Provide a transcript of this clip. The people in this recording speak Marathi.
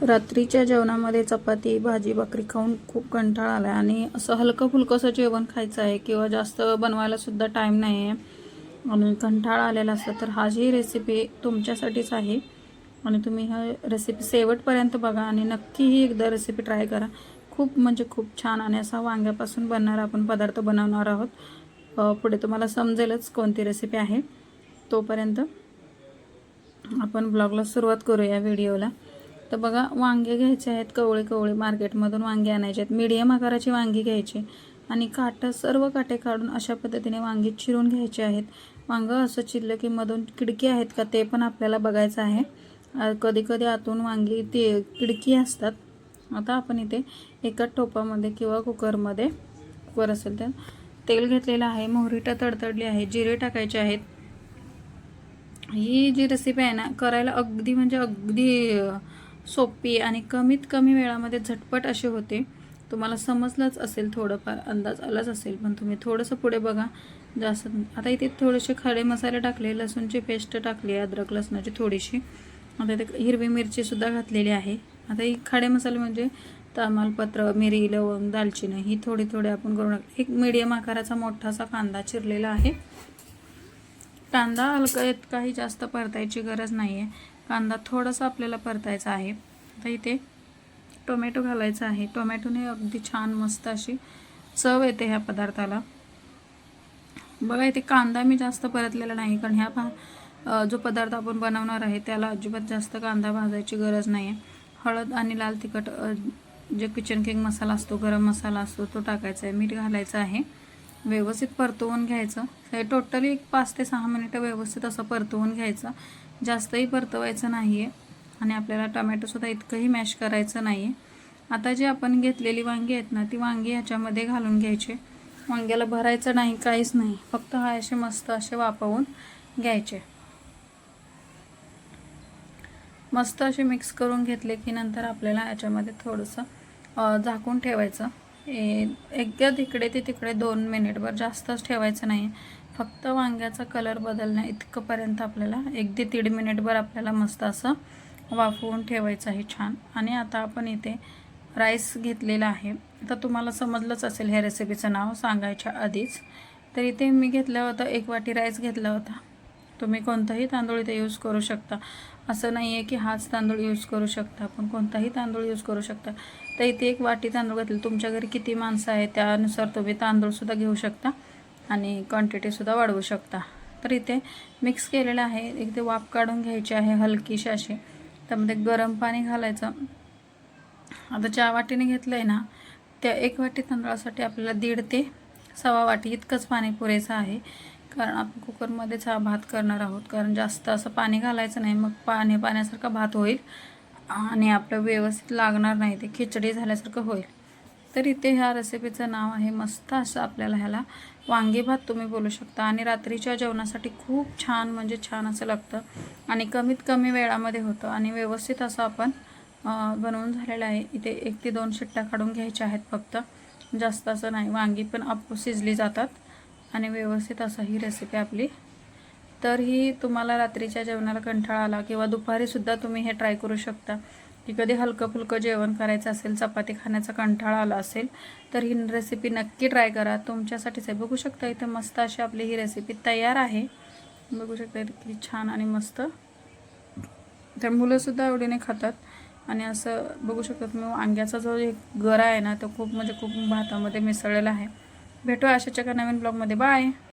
रात्रीच्या जेवणामध्ये चपाती भाजी भाकरी खाऊन खूप कंटाळा आला आहे आणि असं हलकं फुलकंसं जेवण खायचं आहे किंवा जास्त बनवायलासुद्धा टाईम नाही आहे आणि कंटाळा आलेला असतं तर हा जी रेसिपी तुमच्यासाठीच आहे. आणि तुम्ही हा रेसिपी शेवटपर्यंत बघा आणि नक्की ही एकदा रेसिपी ट्राय करा. खूप म्हणजे खूप छान आणि असा वांग्यापासून बनणारा आपण पदार्थ बनवणार आहोत. पुढे तुम्हाला समजेलच कोणती रेसिपी आहे. तोपर्यंत आपण ब्लॉगला सुरुवात करूया व्हिडिओला तर बघा वांगे घ्यायचे आहेत कवळे कवळे मार्केटमधून वांगे आणायचे आहेत. मीडियम आकाराची वांगी घ्यायची आणि काटं सर्व काटे काढून अशा पद्धतीने वांगी चिरून घ्यायचे आहेत. वांगं असं चिरलं की मधून किडकी आहेत का ते पण आपल्याला बघायचं आहे. कधी कधी आतून वांगी ते किडकी असतात. आता आपण इथे एका टोपामध्ये किंवा कुकरमध्ये कुकर असेल तर तेल घेतलेलं आहे. मोहरीटा तडतडली आहे जिरे टाकायचे आहेत. ही जी रेसिपी आहे ना करायला अगदी म्हणजे अगदी सोपी आणि कमीत कमी वेळामध्ये झटपट असे होते. तुम्हाला समजलंच असेल थोडंफार अंदाज आलाच असेल पण तुम्ही थोडंसं पुढे बघा. जास्त आता इथे थोडेसे खडे मसाले टाकले लसूणची पेस्ट टाकली अद्रक लसणाची थोडीशी. आता इथे हिरवी मिरचीसुद्धा घातलेली आहे. आता ही खडे मसाले म्हणजे तमालपत्र मिरी लवंग दालचिनी ही थोडी थोडी आपण करून टाकली एक मीडियम आकाराचा मोठासा कांदा चिरलेला आहे. कांदा हलका इतकाही जास्त परतायची गरज नाही आहे कांदा थोडासा आपल्याला परतायचा आहे. आता इथे टोमॅटो घालायचा आहे. टोमॅटोने अगदी छान मस्त अशी चव येते ह्या पदार्थाला. बघा इथे कांदा मी जास्त परतलेला नाही कारण ह्या भा जो पदार्थ आपण बनवणार आहे त्याला अजिबात जास्त कांदा भाजायची गरज नाही आहे हळद आणि लाल तिखट जे किचन किंग मसाला असतो गरम मसाला असतो तो टाकायचा आहे. मीठ घालायचं आहे. व्यवस्थित परतवून घ्यायचं. हे टोटली एक पाच ते सहा मिनिटं व्यवस्थित असं परतवून घ्यायचं. जास्तही परतवायचं नाही आहे आणि आपल्याला टमॅटोसुद्धा इतकंही मॅश करायचं नाही आहे आता जी आपण घेतलेली वांगी आहेत ना ती वांगी ह्याच्यामध्ये घालून घ्यायचे. वांग्याला भरायचं नाही काहीच नाही. फक्त हा असे मस्त असे वापवून घ्यायचे. मस्त असे मिक्स करून घेतले की नंतर आपल्याला याच्यामध्ये थोडंसं झाकून ठेवायचं. एकदा तिकडे ते तिकडे दोन मिनिटभर जास्तच ठेवायचं नाही. फक्त वांग्याचा कलर बदलण्या इतकंपर्यंत आपल्याला एक ते दीड मिनिटभर आपल्याला मस्त असं वाफवून ठेवायचं आहे छान. आणि आता आपण इथे राईस घेतलेला आहे. तर तुम्हाला समजलंच असेल ह्या रेसिपीचं नाव सांगायच्या आधीच. तर इथे मी घेतलं होतं एक वाटी राईस घेतला होता. तुम्ही कोणताही तांदूळ इथे यूज करू शकता. असं नाही आहे की हाच तांदूळ यूज करू शकता. आपण कोणताही तांदूळ यूज करू शकता. तर इथे एक वाटी तांदूळ घातले तुमच्या घरी किती माणसं आहे त्यानुसार तुम्ही तांदूळसुद्धा घेऊ शकता. आणि क्वांटिटीसुद्धा वाढवू शकता. तर इथे मिक्स केलेलं आहे. इथे वाफ काढून घ्यायची आहे हलकीशी अशी. त्यामध्ये गरम पाणी घालायचं. आता ज्या वाटीने घेतलं आहे ना त्या एक वाटी तांदळासाठी आपल्याला दीड ते सव्वा वाटी इतकंच पाणी पुरेसं आहे. कारण आपण कुकरमध्येच हा भात करणार आहोत. कारण जास्त असं पाणी घालायचं नाही. मग पाणी पाण्यासारखा भात होईल आणि आपलं व्यवस्थित लागणार नाही. ते खिचडी झाल्यासारखं होईल. तर इथे ह्या रेसिपीचं नाव आहे मस्त असं आपल्याला ह्याला. वांगी भात तुम्ही बोलू शकता. आणि रात्रीच्या जेवणासाठी खूप छान म्हणजे छान असं लागतं. आणि कमीत कमी वेळामध्ये होतं. आणि व्यवस्थित असं आपण बनवून झालेलं आहे. इथे एक ते दोन शिट्ट्या काढून घ्यायच्या आहेत फक्त. जास्त असं नाही. वांगी पण आप शिजली जातात. आणि व्यवस्थित असं ही रेसिपी आपली. तर ही तुम्हाला रात्रीच्या जेवणाला कंटाळा आला किंवा दुपारीसुद्धा तुम्ही हे ट्राय करू शकता. की कधी हलकं फुलकं जेवण करायचं असेल चपाती खाण्याचा कंटाळा आला असेल तर ही रेसिपी नक्की ट्राय करा. तुमच्यासाठीच आहे बघू शकता इथं मस्त अशी आपली ही रेसिपी तयार आहे. बघू शकता किती छान आणि मस्त. तर मुलंसुद्धा आवडीने खातात आणि असं बघू शकता तुम्ही वांग्याचा जो एक गरा आहे ना तो खूप म्हणजे खूप भातामध्ये मिसळलेला आहे. भेटू अशाच्या एका नवीन ब्लॉगमध्ये बाय